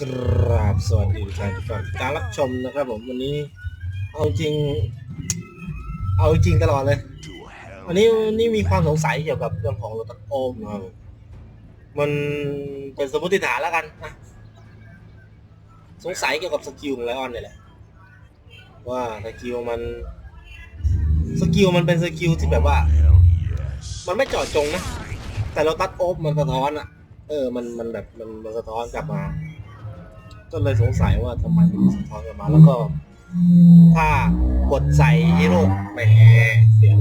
กราบสวัสดีทุกท่านทุกท่านการรับชมนะครับผมวันนี้ เอาจริง เอาจริงตลอดเลยวันนี้นี่มีความสงสัยเกี่ยวกับเรื่องของรตัสโอมนะครับมมันเป็นสมมติฐานแล้วกันนะสงสัยเกี่ยวกับสกิลของไลออนเนี่ยแหละว่าสกิลมันสกิลมันเป็นสกิลที่แบบว่า มันไม่เจาะจงนะแต่เราตัดโอฟมันสะท้อนอะเออมันมันแบบมันมันสะท้อนกลับมา ก็เลยสงสัยว่าทำไมมันสะท้อนกลับมาแล้วก็ ถ้ากดใส่ฮีโร่แหมเสียง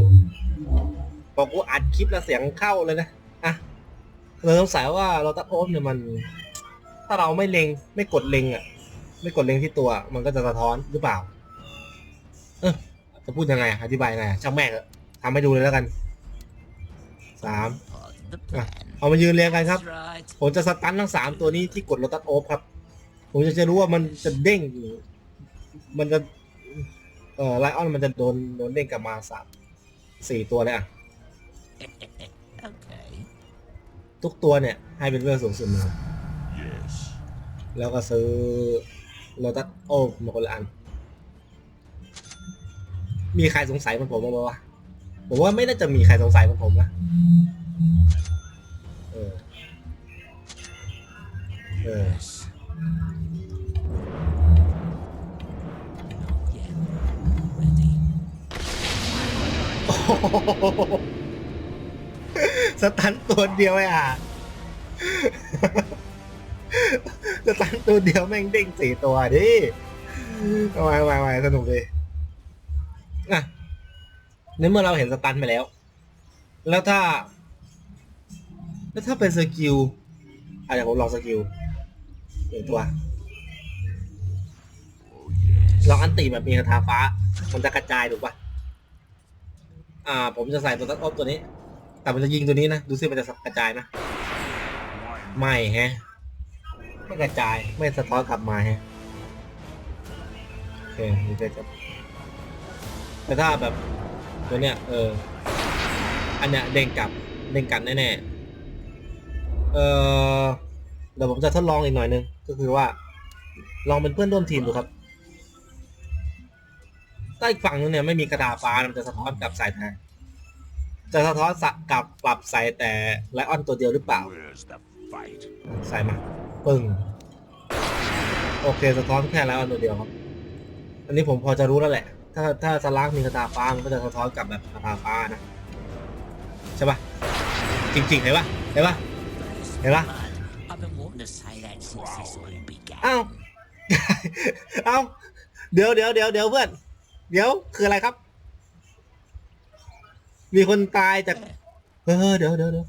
พอกูอัดคลิปแล้วเสียงเข้าเลยนะอะเลยสงสัยว่าเราตัดโอฟเนี่ยมัน ถ้าเราไม่เล็งไม่กดเล็งอะไม่กดเล็งที่ตัว มันก็จะสะท้อนหรือเปล่า เออจะพูดยังไงอธิบายยังไงช่างแม่งเถอะทำให้ดูเลยแล้วกันสามเอามายืนเรียงกันครับ ผมจะสตันทั้งสามตัวนี้ที่กดโรตัสโอฟครับ ผมจะจะรู้ว่ามันจะเด้งหรือ มันจะเอ่อไลออนมันจะโดนโดนเด้งกลับมาสามสี่ตัวเลยอะ okay. ทุกตัวเนี่ยให้เป็นเวลสูงสุดนะครับ Yes. แล้วก็ซื้อโรตัสโอฟมาคนละอัน มีใครสงสัยเหมันผมบ้างไหมวะผมว่าไม่น่าจะมีใครสงสัยเหมันผมนะ สตันตัวเดียวไอ้อะสตันตัวเดียวแม่งเด้งสี่ตัวดิทำไมทำไมทำไมสนุกเลยอะในเมื่อเราเห็นสตันไปแล้ว แล้วถ้า แล้วถ้าเป็นสกิลอะเดี๋ยวผมลองสกิลหนึ่งตัวลองอันตีแบบมีคาถาฟ้า มันจะกระจายถูกปะ อ่า ผมจะใส่ตัวตัดออฟตัวนี้ แต่มันจะยิงตัวนี้นะ ดูซิมันจะกระจายนะ ไม่ฮะ ไม่กระจาย ไม่สะท้อนกลับมาฮะ โอเคนี่จะแต่ถ้าแบบตัวเนี้ย เออ อันเนี้ยเด้งกลับ เด้งกลับแน่ๆ เออเดี๋ยวผมจะทดลองอีกหน่อยนึง ก็คือว่า ลองเป็นเพื่อนร่วมทีมดูครับ ถ้าอีกฝั่งนึงเนี่ยไม่มีกระดาษฟ้ามันจะสะท้อนกลับใส่แทนจะสะท้อนสะกลับปรับใส่แต่ไลออนตัวเดียวหรือเปล่า Where's the fight? ใส่มาปึ้งโอเคสะท้อนแค่ไลออนตัวเดียวครับ อันนี้ผมพอจะรู้แล้วแหละ ถ้าถ้าสลากมีกระดาษฟ้ามันก็จะสะท้อนกลับแบบกระดาษฟ้านะใช่ปะจริงๆเห็นปะเห็นปะ There's Ella? blood. I've been wanting to say that since this all began. อ้าวเอ้าเดี๋ยวเดี๋ยวเดี๋ยวเดี๋ยวเพื่อน เดี๋ยวคืออะไรครับ มีคนตายจาก เออเดี๋ยวเดี๋ยวเดี๋ยว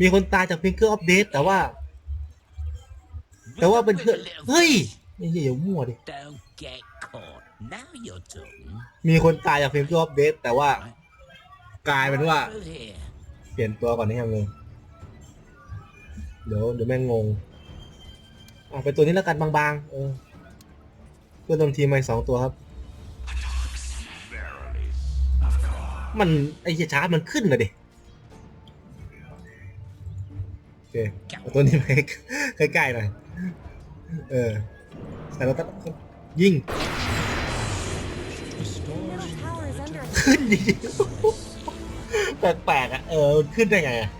มีคนตายจากพิงเกอร์อัปเดตแต่ว่า แต่ว่าเป็นเพื่อนเฮ้ยไอ้เหี้ยอย่ามั่วดิ Don't get caught. Now you're talking. มีคนตายจากพิงเกอร์อัปเดตแต่ว่า กลายเป็นว่า Through here. เปลี่ยนตัวก่อนนี่ยังงงเดี๋ยวเดี๋ยวแม่งงงอะเป็นตัวนี้แล้วกันบางๆ เออ เพื่อนร่วมทีมมาอีกสองตัวครับ มันไอ้เหี้ยชาร์จมันขึ้นเลยดิโอเคเอาตัวนี้ไปใกล้ๆหน่อย เออใส่รถตัดยิง Middle tower is under attack. ขึ้นดิแปลกๆอะ เออมันขึ้นได้ไงอะ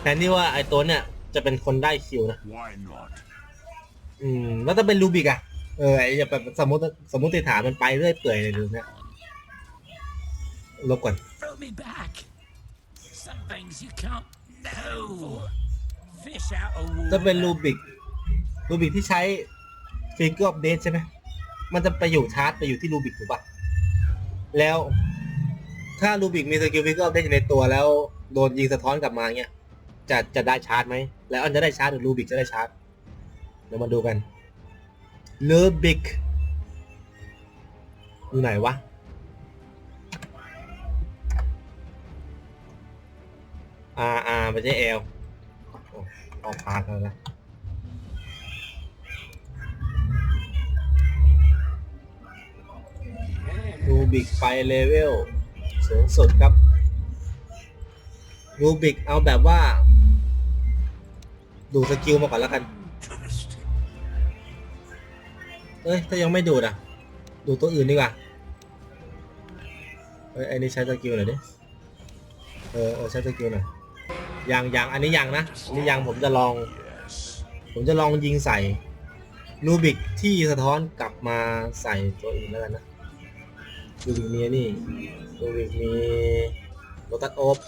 แทนที่ว่าไอ้ตัวเนี่ย จะเป็นคนได้คิวนะ Why not? อืม แล้วถ้าเป็นรูบิกอะ เออไอ้จะแบบสมมติสมมติฐานมันไปเรื่อยเปื่อยเลยดูเนี่ยลบก่อน Throw me back. Some things you can't know. Fish out of water. จะเป็นรูบิกรูบิกที่ใช้ฟิกเกอร์อัปเดตใช่ไหมมันจะไปอยู่ชาร์จไปอยู่ที่รูบิกถูกปะแล้วถ้ารูบิกมีสกิลฟิกเกอร์อัปเดตอยู่ในตัวแล้วโดนยิงสะท้อนกลับมาเนี่ยจะจะได้ชาร์จไหมแล้วอันจะได้ชาร์จหรือรูบิกจะได้ชาร์จเดี๋ยวมาดูกัน รูบิกอยู่ไหนวะอาอาไม่ใช่เอลออกพาร์ทแล้วนะรูบิกไปเลเวลสูงสุดครับรูบิกเอาแบบว่า ดูสกิลมาก่อนแล้วกัน เอ้ย ถ้ายังไม่ดูดอะ ดูตัวอื่นดีกว่า เอ้ยไอ้นี่ใช้สกิลหน่อยดิ เออเออใช้สกิลหน่อยยังยังอันนี้ยังนะอันนี้ยังผมจะลอง ผมจะลองยิงใส่รูบิกที่สะท้อนกลับมาใส่ตัวอื่นแล้วกันนะรูบิกมีอันนี่รูบิกมีโรตัสโอฟ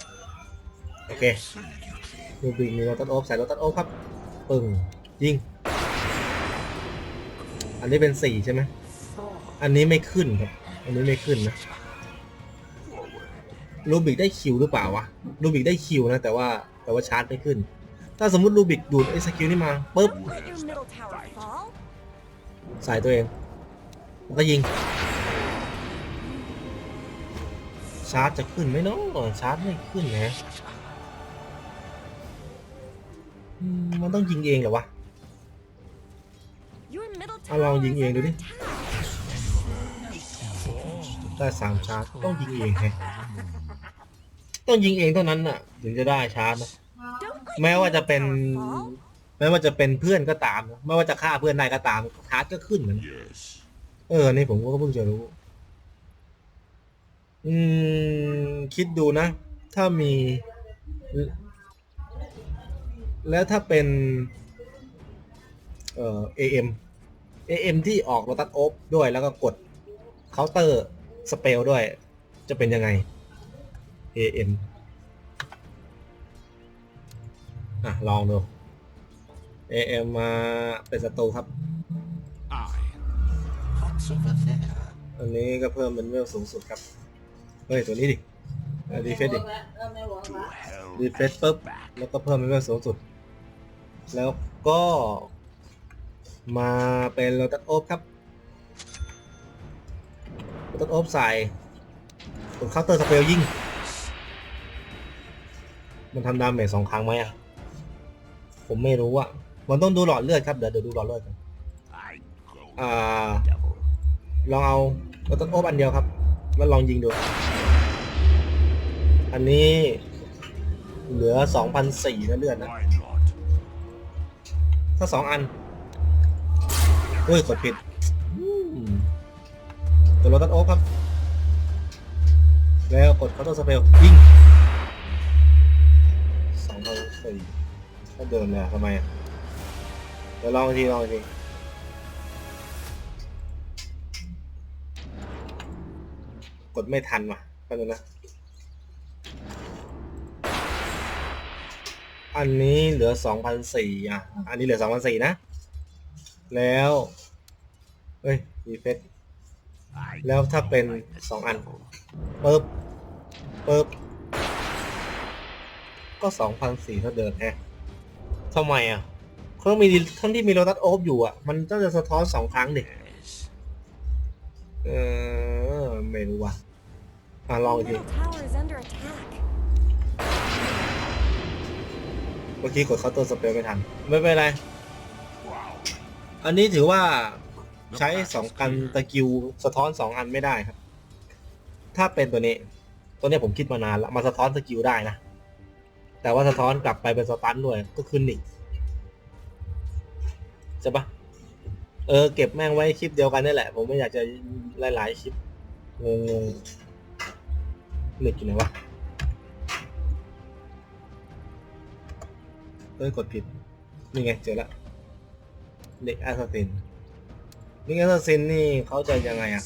โอเครูบิกมีโรตัสโอฟใส่โรตัสโอฟครับปึ่งยิง อันนี้เป็นสี่ใช่ไหมอันนี้ไม่ขึ้นครับ อันนี้ไม่ขึ้นนะรูบิกได้คิวหรือเปล่าวะรูบิกได้คิวนะแต่ว่าแต่ว่าชาร์จไม่ขึ้น ถ้าสมมติรูบิกดูดไอ้สกิลนี่มาปุ๊บใส่ตัวเองแล้วก็ยิง ชาร์จจะขึ้นไหมเนาะชาร์จไม่ขึ้นนะมันต้องยิงเองเหรอวะ เอาลองยิงเองดูดิได้สามชาร์จต้องยิงเองไงต้องยิงเองเท่านั้นน่ะ ถึงจะได้ชาร์จนะแม้ว่าจะเป็น tower fall. ไม่ว่าจะเป็นเพื่อนก็ตามไม่ว่าจะฆ่าเพื่อนได้ก็ตามชาร์จก็ขึ้นเหมือนกันเออนี่ผมก็เพิ่งจะรู้ อืม คิดดูนะ ถ้ามี แล้วถ้าเป็น เอ่อ AM AM ที่ออกโรตัสโอฟด้วยแล้วก็กดเคาน์เตอร์สเปลด้วย จะเป็นยังไง AM อะ ลองดู AM มาเป็นศัตรูครับ What's over there? อันนี้ก็เพิ่มเป็นเวลสูงสุดครับ เฮ้ย ตัวนี้ดิดีเฟสดิ To hell ดีเฟสปุ๊บ แล้วก็เพิ่มเป็นเวลสูงสุด แล้วก็ มาเป็นโรตัสโอฟครับโรตัสโอฟใส่กดเคาน์เตอร์สเปลยิงมันทำดาเมจสองครั้งไหมอะ ผมไม่รู้อะ มันต้องดูหลอดเลือดครับ เดี๋ยวเดี๋ยวดูหลอดเลือดกันอ่า ลองเอาโรตัสโอฟอันเดียวครับ แล้วลองยิงดู อันนี้เหลือ2,004นะเลือดนะ ถ้าสองอัน เฮ้ยกดผิดตัวโรตัสโอฟครับ แล้วกดเคาน์เตอร์สเปลยิงสองพันสี่ก็เดิมเลยอะทำไมอะเดี๋ยวลองอีกทีลองอีกทีกดไม่ทันว่ะแป๊บนึงนะ อันนี้เหลือสองพันสี่อะ อันนี้เหลือสองพันสี่นะ แล้วเฮ้ยรีเฟซ I แล้วถ้าเป็นสองอันปึ๊บปึ๊บก็สองพันสี่เท่าเดิมแฮะทำไมอะเขามีทั้งที่มีโรตัสโอฟอยู่อะ มันต้องจะสะท้อนสองครั้งดิ yes. เออไม่รู้ว่ะอะลอง Your อีกที middle tower is under attack. เมื่อกี้กดเคาน์เตอร์สเปลไม่ทัน ไม่เป็นไร Wow. อันนี้ถือว่าใช้สองกันตะกิวสะท้อนสองอันไม่ได้ครับ ถ้าเป็นตัวนี้ ตัวนี้ผมคิดมานานแล้วมาสะท้อนสกิลได้นะ แต่ว่าสะท้อนกลับไปเป็นสตันด้วยก็คือหนิใช่ปะเออเก็บแม่งไว้คลิปเดียวกันนี่แหละ ผมไม่อยากจะหลายๆคลิปงงงๆหนิกอยู่ไหนวะเอ้ยกดผิด นี่ไงเจอแล้ว เด็กแอสซัสซินเด็กแอสซัสซินนี่เขาจะยังไงอะ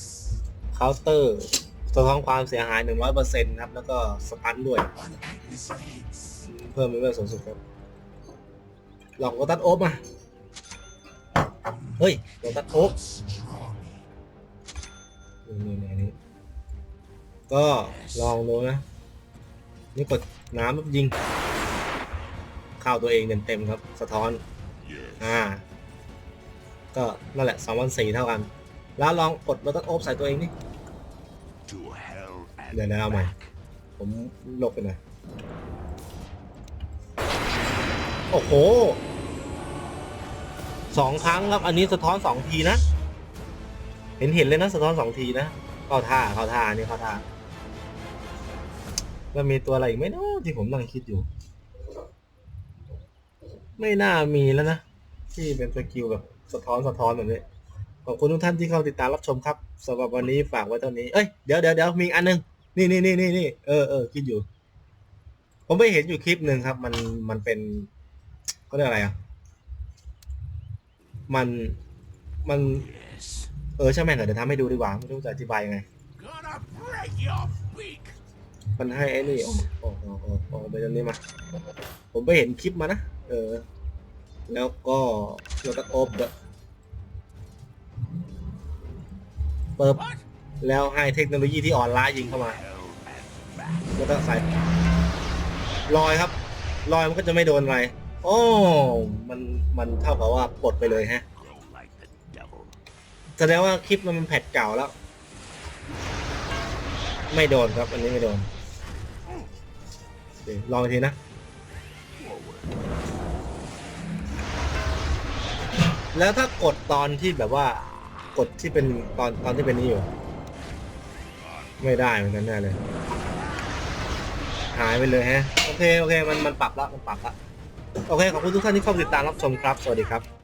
เคาน์เตอร์สะท้อนความเสียหาย100%นะครับ แล้วก็สตันด้วย เพิ่มเป็นเวลสูงสุดครับลองโรตัสโอ๊บมาเฮ้ยโรตัสโอ๊บนี่นี่นี่ก็ลองดูนะ นี่กดน้ำปุ๊บยิง เข้าตัวเองเต็มๆครับ สะท้อน Yes. อ่า ก็นั่นแหละ2วันสี่เท่ากัน แล้วลองกดโรตัสโอบใส่ตัวเองนี่เดี๋ยวนะเอาใหม่ ผมลบไปหน่อยโอ้โหสองครั้งครับ อันนี้สะท้อนสองทีนะ เห็นเห็นเลยนะสะท้อนสองทีนะเข้าท่าเข้าท่านี่เข้าท่าแล้วมีตัวอะไรอีกไหมเนาะที่ผมนั่งคิดอยู่ ไม่น่ามีแล้วนะ ที่เป็นสกิลแบบ สะท้อนสะท้อนแบบนี้ขอบคุณทุกท่านที่เข้าติดตามรับชมครับสำหรับวันนี้ฝากไว้เท่านี้เอ้ยเดี๋ยวเดี๋ยวเดี๋ยวมีอันหนึงนี่นี่นี่นี่นี่เออเออคิดอยู่ ผมไปเห็นอยู่คลิปหนึ่งครับ มันมันเป็นก็เรียกอะไรอะมันมัน เออใช่ไหมเหรอเดี๋ยวทำให้ดูดีกว่าไม่รู้จะอธิบายยังไงมันให้ไอ้นี่โอ้โอ้โอ้โอ้โอ้ไปตรงนี้มา ผมไปเห็นคลิปมานะเออ แล้วก็เราก็โอบเปิบแล้วให้เทคโนโลยีที่อ่อนล้ายิงเข้ามาแล้วก็ใส่รอยครับรอยมันก็จะไม่โดนอะไรโอ้มันมันเท่ากับว่าปลดไปเลยฮะแสดงว่าคลิปมันเป็นแพทเก่าแล้ว ไม่โดนครับ อันนี้ไม่โดนลองทีนะ แล้วถ้ากดตอนที่แบบว่ากดที่เป็นตอนตอนที่เป็นนี้อยู่ ไม่ได้เหมือนกันแน่เลย หายไปเลยฮะ โอเค โอเค มันมันปรับละมันปรับละโอเค ขอบคุณทุกท่านที่เข้าติดตามรับชมครับ สวัสดีครับ